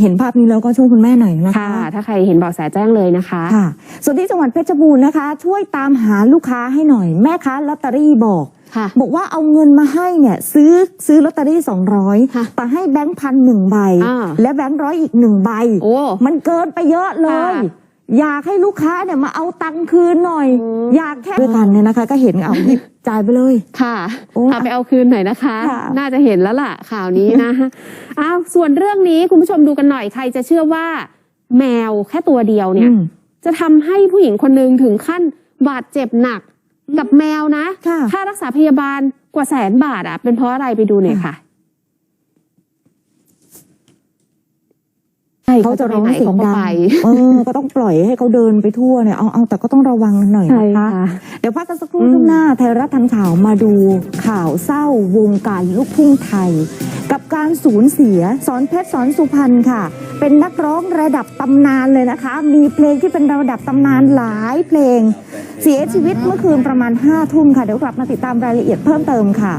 เห็นภาพนี้แล้วก็ช่วยคุณแม่หน่อยนะคะ ค่ะ ถ้าใครเห็นเบาะแสแจ้งเลยนะคะ ค่ะ ส่วนที่จังหวัดเพชรบูรณ์นะคะ ช่วยตามหาลูกค้าให้หน่อย แม่ค้าลอตเตอรี่บอกค่ะ บอกว่าเอาเงินมาให้เนี่ยซื้อซื้อลอตเตอรี่สองร้อยค่ะแต่ให้แบงค์พันหนึ่งใบ อ่า และแบงค์ร้อยอีกหนึ่งใบ โอ้ มันเกินไปเยอะเลย ค่ะ อยากให้ลูกค้าเนี่ยมาเอาตังค์คืนหน่อยอืมอยากแค่ด้วยกันเนี่ยนะคะ ก็เห็นเอาหยิบจ่ายไปเลย ค่ะโอ้เอาไปเอาคืนหน่อยนะคะ ค่ะน่าจะเห็นแล้วล่ะข่าวนี้นะอ้าวส่วนเรื่องนี้คุณผู้ชมดูกันหน่อยใครจะเชื่อว่า แมวแค่ตัวเดียวเนี่ย อืมจะทำให้ผู้หญิงคนหนึ่งถึงขั้นบาดเจ็บหนักกับแมวนะค่ะ ค่ารักษาพยาบาลกว่าแสนบาทอะเป็นเพราะอะไรไปดูหน่อยค่ะ เขาจะร้องไปไหนเสียงเขาก็ดังไปเออก็ต้องปล่อยให้เขาเดินไปทั่วเนี่ยเอาเอาแต่ก็ต้องระวังหน่อยใช่นะคะค่ะเดี๋ยวพักกันสักครู่อืมช่วงหน้า ไทยรัฐทันข่าวมาดูข่าวเศร้าวงการลูกทุ่งไทย กับการสูญเสียสอนเพชรสอนสุพรรณค่ะ เป็นนักร้องระดับตำนานเลยนะคะ มีเพลงที่เป็นระดับตำนานหลายเพลง เสียชีวิตเมื่อคืนประมาณ5้าทุ่มค่ะเดี๋ยวกลับมาติดตามรายละเอียดเพิ่มเติมค่ะ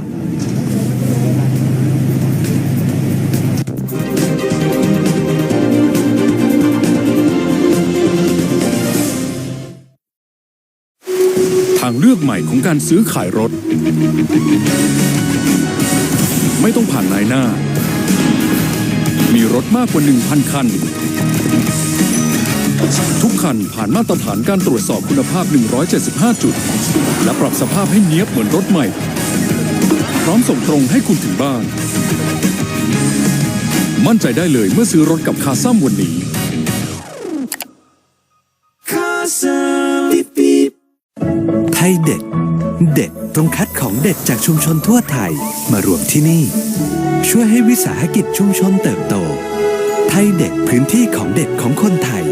ลือกใหม่ของการซื้อขายรถ ไม่ต้องผ่านนายหน้า มีรถมากกว่า 1,000 คัน ทุกคันผ่านมาตรฐานการตรวจสอบคุณภาพ 175 จุด และปรับสภาพให้เนี้ยบเหมือนรถใหม่ พร้อมส่งตรงให้คุณถึงบ้าน มั่นใจได้เลยเมื่อซื้อรถกับคาซัมวันนี้ ยเด็ด เด็ดตรงคัดของเด็ดจากชุมชนทั่วไทยมารวมที่นี่ ช่วยให้วิสาหกิจชุมชนเติบโต ไทยเด็ดพื้นที่ของเด็ดของคนไทย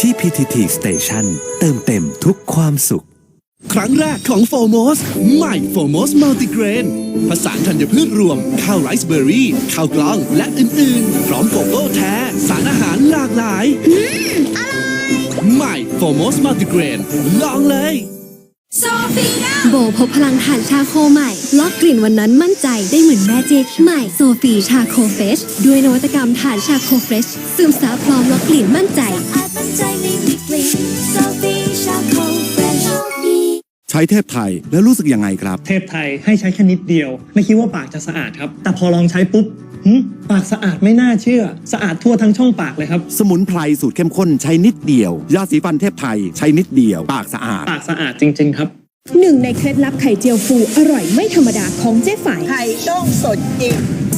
ที่ PTT Station เติมเต็มทุกความสุข ครั้งแรกของโฟโมสใหม่โฟโมสมัลติเกรนผสานธัญพืชรวม ข้าวไรซ์เบอร์รี่ ข้าวกล้องและอื่นๆ พร้อมโกโก้แท้ สารอาหารหลากหลายใหม่โฟโมสมัลติเกรนลองเลย โบพบพลังฐานชาโคใหม่ล็อกกลิ่นวันนั้นมั่นใจได้เหมือนแมจิกใหม่โซฟีชาโคเฟชด้วยนวัตกรรมฐานชาโคเฟชซึมซับพร้อมล็อกกลิ่นมั่นใจอาจมั่นใจในวิกฤตโซฟีชาโคเฟรชดีใช้เทพไทยแล้วรู้สึกยังไงครับ เทพไทยให้ใช้แค่นิดเดียว ไม่คิดว่าปากจะสะอาดครับ แต่พอลองใช้ปุ๊บ หึปากสะอาดไม่น่าเชื่อ สะอาดทั่วทั้งช่องปากเลยครับ สมุนไพรสูตรเข้มข้นใช้นิดเดียว ยาสีฟันเทพไทยใช้นิดเดียว ปากสะอาด ปากสะอาดจริง ๆ ครับ หนึ่งในเคล็ดลับไข่เจียวฟูอร่อยไม่ธรรมดาของเจ๊ฝ่าย ไข่ต้องสดจริง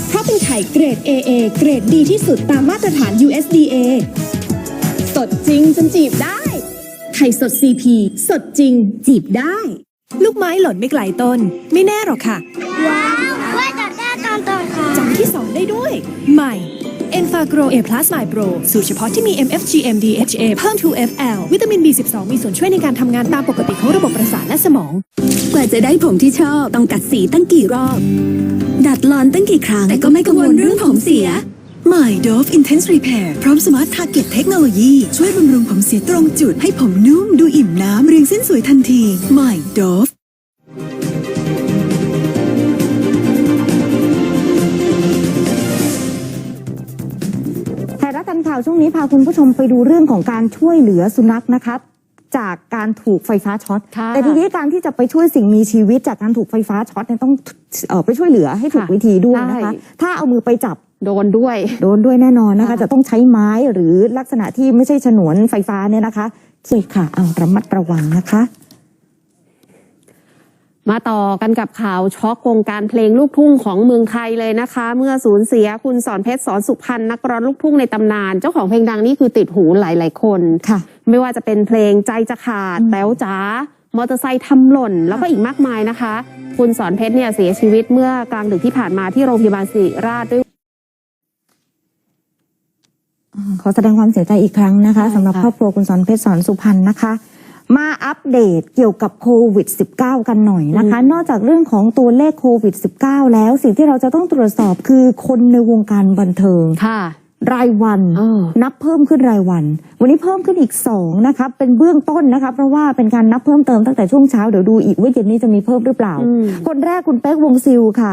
เพราะเป็นไข่เกรด AA เกรดดีที่สุดตามมาตรฐาน USDA สดจริงจนจีบได้ ไข่สด CP สดจริง จีบได้ ลูกไม้หล่นไม่ไกลต้น ไม่แน่หรอกค่ะ ว้าวว่าจับได้ต อนที่สอนได้ด้วย ใหม่ e n f a g r o A Plus My Pro สูตรเฉพาะที่มี MFGM DHA เพิ่ม 2FL วิตามิน B12 มีส่วนช่วยในการทำงานตามปกติของระบบประสาทและสมอง กว่าจะได้ผมที่ชอบ ต้องกัดสีตั้งกี่รอบ ดัดลอนตั้งกี่ครั้ง แต่ก็ไม่กังวลเรื่องผมเสีย ใหม่ Dove Intense Repair พร้อม Smart Target เทคโนโลยีช่วยบำรุงผมเสียตรงจุดให้ผมนุ่มดูอิ่มน้ำเรียงเส้นสวยทันที ใหม่ Dove าวช่วงนี้พาคุณผู้ชมไปดูเรื่องของการช่วยเหลือสุนัขนะคะจากการถูกไฟฟ้าช็อตค่ะแต่ทีนี้การที่จะไปช่วยสิ่งมีชีวิตจากการถูกไฟฟ้าช็อตเนี่ยต้องเอ่อไปช่วยเหลือให้ถูกค่ะวิธีด้วยนะคะใช่ถ้าเอามือไปจับโดนด้วย โดนด้วยแน่นอนนะคะค่ะจะต้องใช้ไม้หรือลักษณะที่ไม่ใช่ฉนวนไฟฟ้าเนี่ยนะคะสิค่ะเอาระมัดระวังนะคะ มาต่อกันกับข่าวช็อกวงการเพลงลูกทุ่งของเมืองไทยเลยนะคะ เมื่อสูญเสียคุณสอนเพชรสอนสุพรรณนักร้องลูกทุ่งในตำนาน เจ้าของเพลงดังนี่คือติดหูหลาย ๆ คนค่ะ ไม่ว่าจะเป็นเพลงใจจะขาดอืมแต๋วจ๋ามอเตอร์ไซค์ทำหล่น แล้วก็อีกมากมายนะคะ คุณสอนเพชรเนี่ยเสียชีวิตเมื่อกลางดึกที่ผ่านมาที่โรงพยาบาลศิริราชด้วยขอแสดงความเสียใจอีกครั้งนะคะใช่สำหรับค่ะครอบครัวคุณสอนเพชรสอนสุพรรณนะคะ มาอัปเดตเกี่ยวกับโควิด -19 กันหน่อยนะคะ นอกจากเรื่องของตัวเลขโควิด -19 แล้วสิ่งที่เราจะต้องตรวจสอบคือคนในวงการบันเทิงค่ะ รายวันเออนับเพิ่มขึ้นรายวัน วันนี้เพิ่มขึ้นอีกสองนะคะเป็นเบื้องต้นนะคะ เพราะว่าเป็นการนับเพิ่มเติมตั้งแต่ช่วงเช้าเดี๋ยวดูอีกว่าเย็นนี้จะมีเพิ่มหรือเปล่าอืมคนแรกคุณเป๊กวงซิลค่ะ